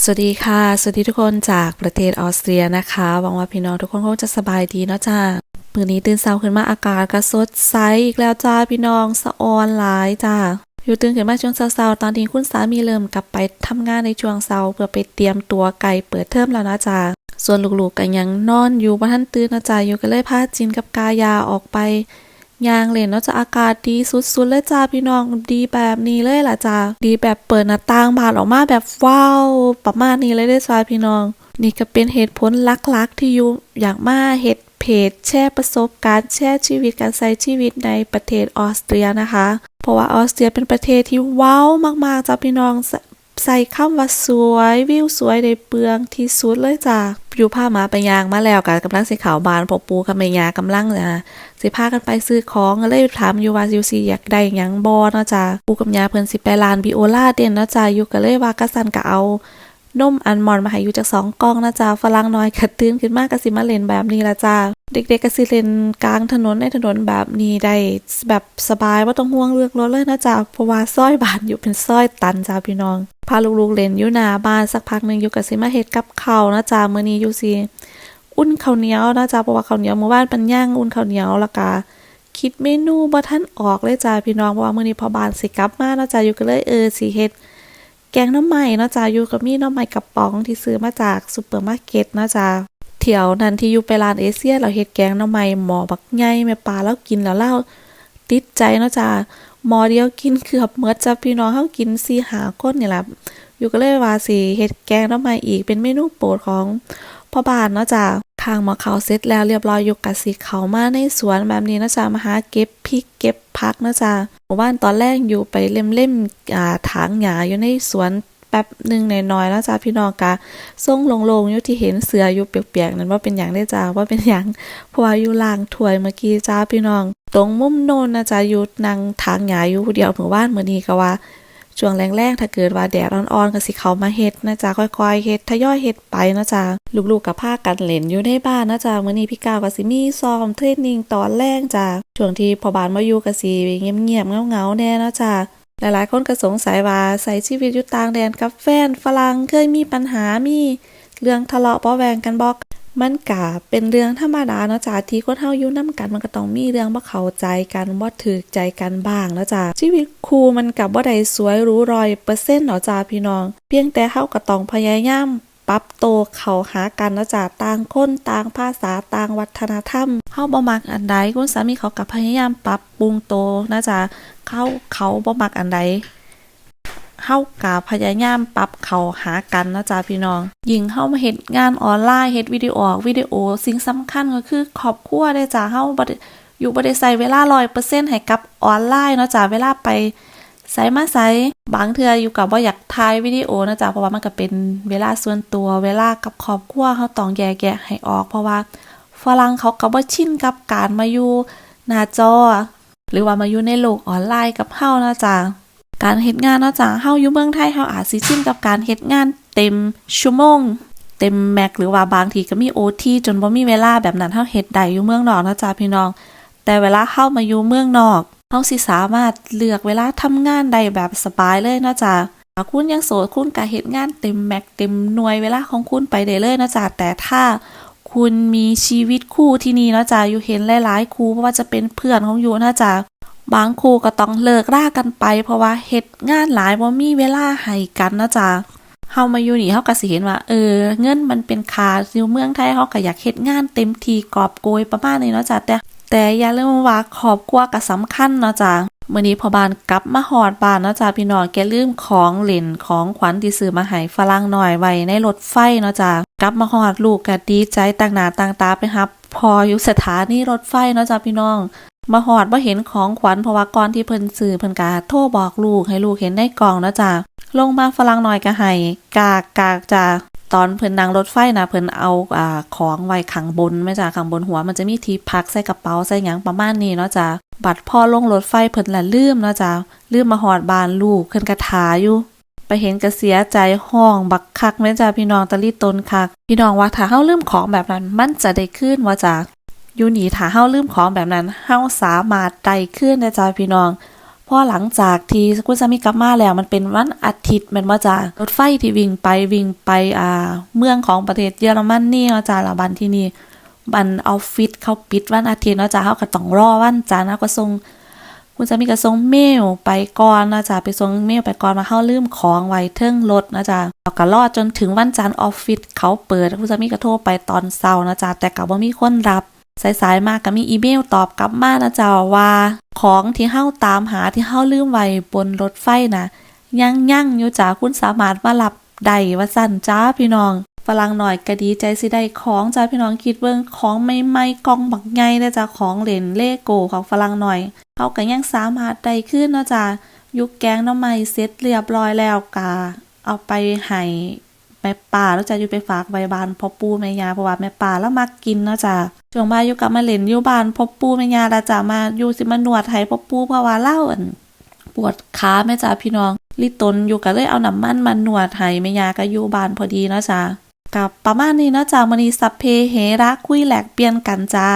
สวัสดีค่ะ สวัสดีทุกคนจากประเทศออสเตรียนะคะ หวังว่าพี่น้องทุกคนคงจะสบายดีเนาะจ้ามื้อนี้ตื่นเช้าขึ้นมาอากาศก็สดใสอีกแล้วจ้าพี่น้องสะออนหลายจ้าอยู่ตื่นขึ้นมาช่วงเช้าๆตอนนี้คุณสามีเริ่มกลับไปทำงานในช่วงเช้าเพื่อไปเตรียมตัวไก่เปิดเทอมแล้วนะจ้าส่วนลูกๆก็ยังนอนอยู่บ่ทันตื่นนะจ้าอยู่ก็เลยพาจินกับกายาออกไป ยางเล่นเนาะจะอากาศดีสุดๆเลยจ้าพี่น้องดีแบบนี้เลยล่ะจ้าดีแบบเปิดหน้าต่างบานออกมาแบบว้าวประมาณนี้เลยได้จ้าพี่น้อง นี่ก็เป็นเหตุผลหลักๆที่อยู่อยากมาเฮ็ดเพจแชร์ประสบการณ์แชร์ชีวิตการใช้ชีวิตในประเทศออสเตรียนะคะ เพราะว่าออสเตรียเป็นประเทศที่ว้าวมากๆจ้าพี่น้อง ใส่ใส่คำว่าสวยวิวสวยในเปลืองที่สุดเลยจ้าอยู่ผ้าหมาไปยางมาแล้วกันกำลังสีขาวบานพอปูกับแม่ยากำลังนะสิพากันไปซื้อของเลยถามอยู่ว่าอยู่สิอยากได้หยังบ่เนาะจ้ะปูกับยาเพิ่นสิไปร้านบิโอลาเด่นเนาะจ้ะอยู่ก็เลยว่ากะสันก็เอานมอัลมอนมาให้อยู่จากสองกล่องนะจ้ะฝรั่งน้อยก็ตื่นขึ้นมาก็สิมาเล่นแบบนี้ละจ้ะเด็กๆก็สิเล่นกลางถนนในถนนแบบนี้ได้แบบสบายบ่าต้องห่วงเรื่องรถเลยนะจ้ะเพราะว่าซอยบานอยู่เป็นซอยตันจ้ะพี่น้อง พาลูกๆเล่นอยู่หน้าบ้านสักพักหนึ่งอยู่ก็สิมาเฮ็ดกับเขานะจ้ะมื้อนี้อยู่สิอุ่นข้าวเหนียวนะจ้าเพราะว่าข้าวเหนียวเมื่อวานปันย่างอุ่นข้าวเหนียวแล้วก็คิดเมนูบ่ทันออกเลยจ้าพี่น้องเพราะว่ามื้อนี้พอบานสิกลับมาเนาะจ้าอยู่ก็เลยเออสิเฮ็ดแกงน้ำใหม่เนาะจ้าอยู่ก็มีน้ำใหม่กระป๋องที่ซื้อมาจากซุปเปอร์มาร์เก็ตเนาะจ้าเที่ยวนั้นที่อยู่ไปร้านเอเชียเราเฮ็ดแกงน้ำใหม่หมอบักใหญ่แม่ปลาแล้วกินแล้วเล่าติดใจเนาะจ้า หมอเดียวกินเกือบหมดจ้าพี่น้องเฮากินซีหาก้นนี่แหละอยู่ก็เลยว่าสิเฮ็ดแกงน้ำมาอีกเป็นเมนูโปรดของพ่อบ้านเนาะจ้ะทางหมอเขาเสร็จแล้วเรียบร้อยอยู่กับสีเขามาในสวนแบบนี้เนาะจ้ะมาหาเก็บพริกเก็บพักเนาะจ้ะหมู่บ้านตอนแรกอยู่ไปเล่มเล่มๆอ่าถางหญ้าอยู่ในสวน แป๊บหนึ่งหน่อยๆแล้วจ้ะพี่น้องกะส่งลงๆอยู่ที่เห็นเสืออยู่เปียกๆนั้นว่าเป็นอย่างได้จ้ะว่าเป็นอย่างเพราะว่าอยู่ล่างถวยเมื่อกี้จ้าพี่น้อง ตรงมุมโน้นนะจ้ะอยู่นั่งถางหญ้าอยู่เดียวหมู่บ้านเมื้อนี้ก็ว่าช่วงแรงๆ ถ้าเกิดว่าแดดอ่อนๆก็สิเขามาเฮ็ดนะจ๊ะค่อยๆเฮ็ดทยอยเฮ็ดไปนะจ๊ะลูกๆกับพากันเล่นอยู่ในบ้านนะจ๊ะมื้อนี้พี่ก้าวก็สิมีซ้อมเทรนนิ่งตอนแรกจ้ะช่วงที่พอบานมาอยู่ก็สิเงียบๆเงาๆแน่นะจ๊ะ หลายๆ คนก็สงสัยว่าใส่ชีวิตอยู่ต่างแดนกับแฟนฝรั่งเคยมีปัญหามีเรื่องทะเลาะเบาแวงกันบอกมันกะเป็นเรื่องธรรมดาเนาะจ้าที่คนเฮาอยู่นํกันมันก็ต้องมีเรื่องบ่เข้าใจกันบ่ถูกใจกันบ้างเนาะจ้าชีวิตคู่มันกับบ่ได้สวยรู้รอยเปอร์เซ็นต์เนาะจ้าพี่น้อง เพียงแต่เฮาก็ต้องพยายาม ปรับโตวเข้าหากันเนาะจ้ะต่างคนต่างภาษาต่างวัฒนธรรมเฮาบ่มักอันใดคุณสามีเขาก็พยายามปรับปรุงโตวนะจ้ะเขาเขาบ่มักอันใดเฮากะพยายามปรับเขาหากันนะจ๊ะพี่น้อง ยิงเฮามาเฮ็ดงานออนไลน์เฮ็ดวิดีโอวิดีโอ สิ่งสำคัญก็คือครอบครัวได้จ้ะเฮาบ่อยู่บ่ได้ใส่เวลา100%ให้กับออนไลน์เนาะจ้ะเวลาไป ใส่มาใส่บางเทืออยู่กับบ่าอยากถ่ายวิดีโอนะจ๊ะเพราะว่ามันก็เป็นเวลาส่วนตัวเวลากับครอบครัวเฮาต้องแยกแยะให้ออก เพราะว่าฝรั่งเขาก็บ่ชินกับการมาอยู่หน้าจอ หรือว่ามาอยู่ในโลกออนไลน์กับเฮานะจ๊ะการเฮ็ดงานนะจ้ะเฮาอยู่เมืองไทยเฮาอาจสิชินกับการเฮ็ดงานเต็มชั่วโมงเต็มแม็กหรือว่าบางทีก็มี OT จนบ่มีเวลาแบบนั้นเฮาเฮ็ดได้อยู่เมืองนอกนะจ้ะพี่น้อง แต่เวลาเข้ามาอยู่เมืองนอก เฮาสิสามารถเลือกเวลาทำงานได้แบบสบายเลยนะจ้ะถ้าคุณยังโสดคุณก็เฮ็ดงานเต็มแม็กเต็มหน่วยเวลาของคุณไปได้เลยนะจ้ะแต่ถ้าคุณมีชีวิตคู่ที่นี่นะจ้ะอยู่เห็นหลายๆคู่เพราะว่าจะเป็นเพื่อนของอยู่นะจ้ะบางคู่ก็ต้องเลิกรากันไป เพราะว่าเฮ็ดงานหลายบ่ามีเวลาให้กันนะจ๊ะเฮามาอยู่นี่เฮาก็สิเห็นว่าเออเงินมันเป็นคาอยู่เมืองไทยเฮาก็อยากเฮ็ดงานเต็มทีกอบโกยประมาณนี้เนาะจ้ะแต่ แต่อย่าลืมว่าครอบครัวก็สำคัญเนาะจ้ะมื้อนี้พอบานกลับมาฮอดบ้านเนาะจ้ะพี่น้องแกลืมของเล่นของขวัญที่ซื้อมาให้ฝรั่งหน่อยไว้ในรถไฟเนาะจ้ะกลับมาฮอดลูกก็ดีใจต่างหน้าต่างตาไปครับ พออยู่สถานีรถไฟเนาะจ้ะพี่น้อง มาหอดว่าเห็นของขวัญเพราะว่าก่อนที่เพิ่นซื้อเพิ่นกาโทรบอกลูกให้ลูกเห็นในกล่องนะจ้ะลงมาฝรั่งหน่อยก็ให้กากกากจ้ะ ตอนเพิ่นนั่งรถไฟนะเพิ่นเอาอ่าของไว้ข้างบนแม่จ้ะข้างบนหัวมันจะมีที่พักใส่กระเป๋าใส่หยังประมาณนี้เนาะจ้ะบัดพ่อลงรถไฟเพิ่นละลืมเนาะจ้ะลืมมาหอดบานลูกเพิ่นกระถาอยู่ไปเห็นก็เสียใจห้องบักคักแม่จ้ะพี่น้องตะลีตนคัก พี่น้องว่าถ้าเฮาลืมของแบบนั้นมันจะได้ขึ้นว่าจ้ะอยู่หนีถ้าเฮาลืมของแบบนั้นเฮาสามารถได้ขึ้นได้จ้าพี่น้อง อหลังจากที่คุณสามีกลับมาแล้วมันเป็นวันอาทิตย์ม่นบ่จ้ารถไฟที่วิ่งไปวิ่งไปอ่าเมืองของประเทศเยอรมันนี่เนาะจ้าละบันที่นี่บันออฟฟิศเขาปิดวันอาทิตย์เนาะจ้าเฮาก็ต้องรอวันจันทร์เฮาก็ส่งคุณสามีก็ส่งเมลไปก่อนนะจ๊ะไปส่งเมลไปก่อนมาเข้าลืมของไว้เทิงรถนะจ๊ะแล้วก็รอจนถึงวันจันทร์ออฟฟิศเขาเปิดคุณสามีก็โทรไปตอนเช้านะจ๊ะแต่ก็บ่มีคนรับ สายๆมากก็มีอีเมลตอบกลับมานะจ๊ะว่า ของที่เฮาตามหาที่เฮาลืมไว้บนรถไฟนะยังยั่งอยู่จ้ะคุณสามารถมารับได้ว่าสั่นจ้าพี่น้องฝรั่งหน่อยก็ดีใจสิได้ของจ้าพี่น้องคิดเบิ่งของใหม่ๆกล่องบักใหญ่เลยจ้ะของเล่นเลโกของฝรั่งหน่อยเขาก็ยังสามารถได้ขึ้นนะจ้ะยุกแกงน้ำไม้เสร็จเรียบร้อยแล้วกาเอาไปให้แม่ป่าแล้วจะอยู่ไปฝากไว้บ้านพ่อปูแม่ยาเพราะว่าแม่ป่าแล้วมักกินนะจ้ะ ช่วงบ่ายอยู่กับมาเล่นอยู่บ้านพบปูแม่ยาล้วจ้ามาอยู่สิมานวดให้พบปู่เพราะว่าเล่าอันปวดขาแม่จ้าพี่น้องลิตนอยู่ก็เลยเอาน้ำมันมานวดให้แม่ยาก็อยู่บ้านพอดีนะจ้ะกับประมาณนี้นะจ้ะมื้อนี้สัพเพเหระคุยแหลกเปลี่ยนกันจ้า